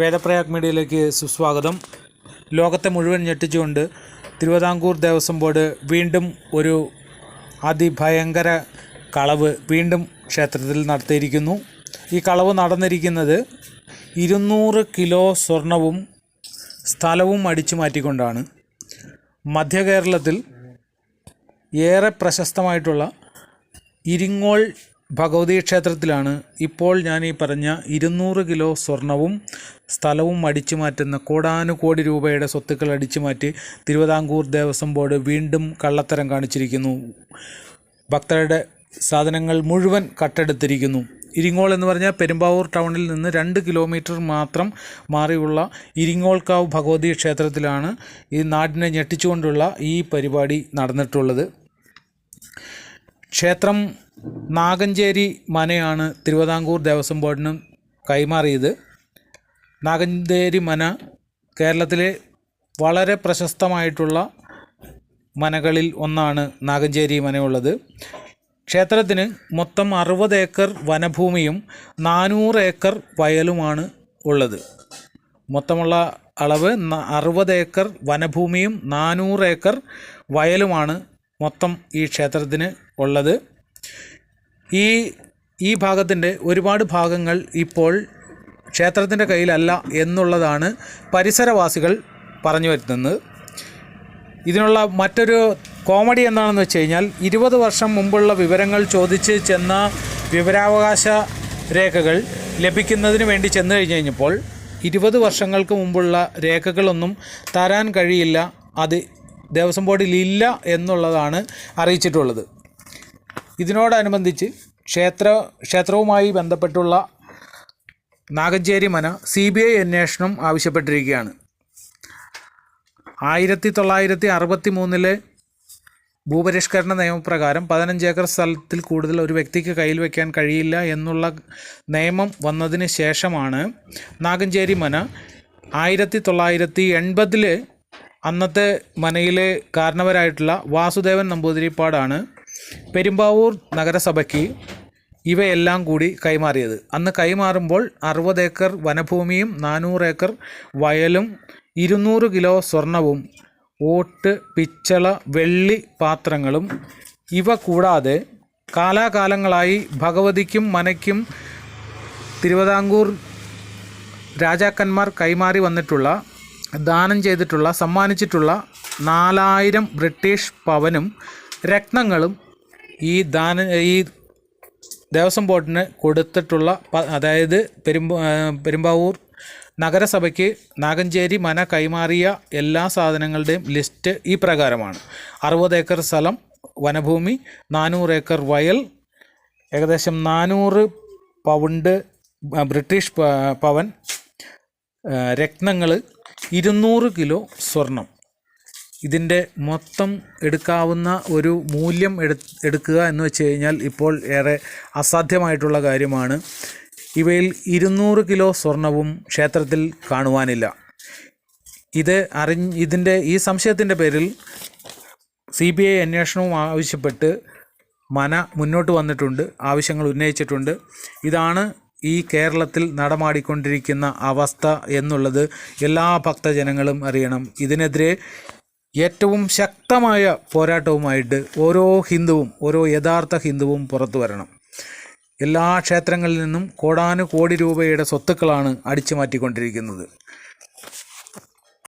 വേദപ്രയാഗ് മീഡിയയിലേക്ക് സുസ്വാഗതം. ലോകത്തെ മുഴുവൻ ഞെട്ടിച്ചുകൊണ്ട് തിരുവിതാംകൂർ ദേവസ്വം ബോർഡ് വീണ്ടും ഒരു അതിഭയങ്കര കളവ് വീണ്ടും ക്ഷേത്രത്തിൽ നടത്തിയിരിക്കുന്നു. ഈ കളവ് നടന്നിരിക്കുന്നത് ഇരുന്നൂറ് കിലോ സ്വർണവും സ്ഥലവും അടിച്ചു മാറ്റിക്കൊണ്ടാണ്. മധ്യ കേരളത്തിൽ ഏറെ പ്രശസ്തമായിട്ടുള്ള ഇരിങ്ങോൾ ഭഗവതി ക്ഷേത്രത്തിലാണ് ഇപ്പോൾ ഞാൻ ഈ പറഞ്ഞ ഇരുന്നൂറ് കിലോ സ്വർണവും സ്ഥലവും അടിച്ചു മാറ്റുന്ന കോടാനുകോടി രൂപയുടെ സ്വത്തുക്കൾ അടിച്ചു മാറ്റി തിരുവിതാംകൂർ ദേവസ്വം ബോർഡ് വീണ്ടും കള്ളത്തരം കാണിച്ചിരിക്കുന്നു. ഭക്തരുടെ സാധനങ്ങൾ മുഴുവൻ കട്ടെടുത്തിരിക്കുന്നു. ഇരിങ്ങോൾ എന്ന് പറഞ്ഞാൽ പെരുമ്പാവൂർ ടൗണിൽ നിന്ന് രണ്ട് കിലോമീറ്റർ മാത്രം മാറിയുള്ള ഇരിങ്ങോൾക്കാവ് ഭഗവതി ക്ഷേത്രത്തിലാണ് ഈ നാടിനെ ഞെട്ടിച്ചുകൊണ്ടുള്ള ഈ പരിപാടി നടന്നിട്ടുള്ളത്. ക്ഷേത്രം നാഗഞ്ചേരി മനയാണ് തിരുവിതാംകൂർ ദേവസ്വം ബോർഡിന് കൈമാറിയത്. നാഗഞ്ചേരി മന കേരളത്തിലെ വളരെ പ്രശസ്തമായിട്ടുള്ള മനകളിൽ ഒന്നാണ് നാഗഞ്ചേരി മനയുള്ളത്. ക്ഷേത്രത്തിന് മൊത്തം അറുപത് ഏക്കർ വനഭൂമിയും നാനൂറ് ഏക്കർ വയലുമാണ് ഉള്ളത്. മൊത്തമുള്ള അളവ് അറുപത് ഏക്കർ വനഭൂമിയും നാനൂറ് ഏക്കർ വയലുമാണ് മൊത്തം ഈ ക്ഷേത്രത്തിന് ഉള്ളത്. ഈ ഈ ഭാഗത്തിന്റെ ഒരുപാട് ഭാഗങ്ങൾ ഇപ്പോൾ ക്ഷേത്രത്തിന്റെ കയ്യിലല്ല എന്നുള്ളതാണ് പരിസരവാസികൾ പറഞ്ഞു വരുന്നത്. ഇതിനുള്ള മറ്റൊരു കോമഡി എന്താണെന്ന് വെച്ച് കഴിഞ്ഞാൽ ഇരുപത് വർഷം മുമ്പുള്ള വിവരങ്ങൾ ചോദിച്ച് ചെന്ന വിവരാവകാശ രേഖകൾ ലഭിക്കുന്നതിന് വേണ്ടി ചെന്ന് കഴിഞ്ഞ് കഴിഞ്ഞപ്പോൾ ഇരുപത് വർഷങ്ങൾക്ക് മുമ്പുള്ള രേഖകളൊന്നും തരാൻ കഴിയില്ല. അത് ദേവസ്വം ബോർഡിൽ ഇല്ല എന്നുള്ളതാണ് അറിയിച്ചിട്ടുള്ളത്. ഇതിനോടനുബന്ധിച്ച് ക്ഷേത്ര ക്ഷേത്രവുമായി ബന്ധപ്പെട്ടുള്ള Nagancheri Mana C B I അന്വേഷണം ആവശ്യപ്പെട്ടിരിക്കുകയാണ്. ആയിരത്തി തൊള്ളായിരത്തി അറുപത്തി മൂന്നിലെ ഭൂപരിഷ്കരണ നിയമപ്രകാരം പതിനഞ്ച് ഏക്കർ സ്ഥലത്തിൽ കൂടുതൽ ഒരു വ്യക്തിക്ക് കയ്യിൽ വയ്ക്കാൻ കഴിയില്ല എന്നുള്ള നിയമം വന്നതിന് ശേഷമാണ് നാഗഞ്ചേരി മന ആയിരത്തി തൊള്ളായിരത്തി എൺപതിൽ അന്നത്തെ മനയിലെ കാരണവരായിട്ടുള്ള വാസുദേവൻ നമ്പൂതിരിപ്പാടാണ് പെരുമ്പാവൂർ നഗരസഭയ്ക്ക് ഇവയെല്ലാം കൂടി കൈമാറിയത്. അന്ന് കൈമാറുമ്പോൾ അറുപത് ഏക്കർ വനഭൂമിയും നാനൂറ് ഏക്കർ വയലും ഇരുന്നൂറ് കിലോ സ്വർണവും ഓട്ട് പിച്ചള വെള്ളി പാത്രങ്ങളും ഇവ കൂടാതെ കാലാകാലങ്ങളായി ഭഗവതിക്കും മനയ്ക്കും തിരുവിതാംകൂർ രാജാക്കന്മാർ കൈമാറി വന്നിട്ടുള്ള ദാനം ചെയ്തിട്ടുള്ള സമ്മാനിച്ചിട്ടുള്ള നാലായിരം ബ്രിട്ടീഷ് പവനും രത്നങ്ങളും ഈ ദാന ഈ ദേവസ്വം ബോർഡിന് കൊടുത്തിട്ടുള്ള അതായത് പെരുമ്പ പെരുമ്പാവൂർ നഗരസഭയ്ക്ക് നാഗഞ്ചേരി മന കൈമാറിയ എല്ലാ സാധനങ്ങളുടെയും ലിസ്റ്റ് ഈ പ്രകാരമാണ്. അറുപത് ഏക്കർ സ്ഥലം വനഭൂമി നാനൂറ് ഏക്കർ വയൽ ഏകദേശം നാനൂറ് പൗണ്ട് ബ്രിട്ടീഷ് പവൻ രത്നങ്ങൾ ഇരുന്നൂറ് കിലോ സ്വർണം. ഇതിന്റെ മൊത്തം എടുക്കാവുന്ന ഒരു മൂല്യം എടു എടുക്കുക എന്ന് വെച്ച് കഴിഞ്ഞാൽ ഇപ്പോൾ ഏറെ അസാധ്യമായിട്ടുള്ള കാര്യമാണ്. ഇവയിൽ ഇരുന്നൂറ് കിലോ സ്വർണവും ക്ഷേത്രത്തിൽ കാണുവാനില്ല. ഇത് അറിഞ്ഞ് ഇതിന്റെ ഈ സംശയത്തിന്റെ പേരിൽ സി ബി ഐ അന്വേഷണവും ആവശ്യപ്പെട്ട് മന മുന്നോട്ട് വന്നിട്ടുണ്ട് ആവശ്യങ്ങൾ ഉന്നയിച്ചിട്ടുണ്ട്. ഇതാണ് ഈ കേരളത്തിൽ നടമാടിക്കൊണ്ടിരിക്കുന്ന അവസ്ഥ എന്നുള്ളത് എല്ലാ ഭക്തജനങ്ങളും അറിയണം. ഇതിനെതിരെ ഏറ്റവും ശക്തമായ പോരാട്ടവുമായിട്ട് ഓരോ ഹിന്ദുവും ഓരോ യഥാർത്ഥ ഹിന്ദുവും പുറത്തു വരണം. എല്ലാ ക്ഷേത്രങ്ങളിൽ നിന്നും കോടാനുകോടി രൂപയുടെ സ്വത്തുക്കളാണ് അടിച്ചു മാറ്റിക്കൊണ്ടിരിക്കുന്നത്